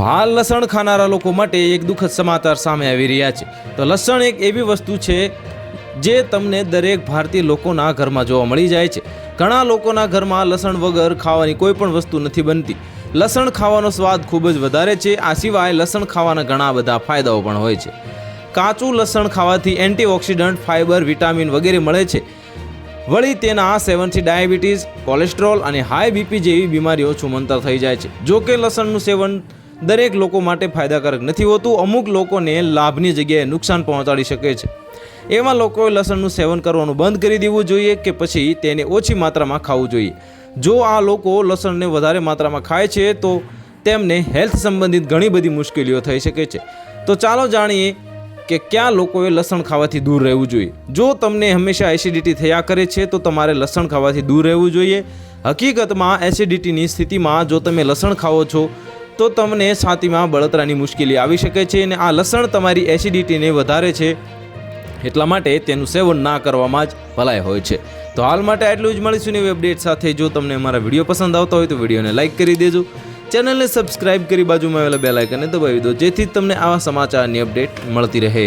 તો હાલ લસણ ખાનારા લોકો માટે એક દુઃખદ સમાચાર સામે આવી રહ્યા છે. તો લસણ એક એવી વસ્તુ છે જે તમને દરેક ભારતીય લોકોના ઘરમાં જોવા મળી જાય છે. ઘણા લોકોના ઘરમાં લસણ વગર ખાવાની કોઈ પણ વસ્તુ નથી બનતી. લસણ ખાવાનો સ્વાદ ખૂબ જ વધારે છે, આ સિવાય લસણ ખાવાના ઘણા બધા ફાયદાઓ પણ હોય છે. કાચું લસણ ખાવાથી એન્ટીઓક્સિડન્ટ ફાઇબર વિટામિન વગેરે મળે છે. વળી તેના સેવનથી ડાયાબિટીસ, કોલેસ્ટ્રોલ અને હાઈ બીપી જેવી બીમારીઓ છુમંતર થઈ જાય છે. જો કે લસણનું સેવન દરેક લોકો માટે ફાયદાકારક નથી હોતું. અમુક લોકોને લાભની જગ્યાએ નુકસાન પહોંચાડી શકે છે. એવા લોકોએ લસણનું સેવન કરવાનું બંધ કરી દેવું જોઈએ કે પછી તેને ઓછી માત્રામાં ખાવું જોઈએ. જો આ લોકો લસણને વધારે માત્રામાં ખાય છે, તો તેમને હેલ્થ સંબંધિત ઘણી બધી મુશ્કેલીઓ થઈ શકે છે. તો ચાલો જાણીએ કે કયા લોકોએ લસણ ખાવાથી દૂર રહેવું જોઈએ. જો તમને હંમેશા એસિડિટી થયા કરે છે, તો તમારે લસણ ખાવાથી દૂર રહેવું જોઈએ. હકીકતમાં એસિડિટીની સ્થિતિમાં જો તમે લસણ ખાઓ છો તો તમને છાતીમાં બળતરાની મુશ્કેલી આવી શકે છે અને આ લસણ તમારી એસિડિટીને વધારે છે. એટલા માટે તેનું સેવન ના કરવામાં જ ભલાઈ હોય છે. તો હાલ માટે આટલું જ મળીશું નવી અપડેટ સાથે. જો તમને અમારા વીડિયો પસંદ આવતા હોય તો વિડીયોને લાઇક કરી દેજો. ચેનલને સબસ્ક્રાઇબ કરી બાજુમાં આવેલા બે લાઇકને દબાવી દો, જેથી તમને આવા સમાચારની અપડેટ મળતી રહે.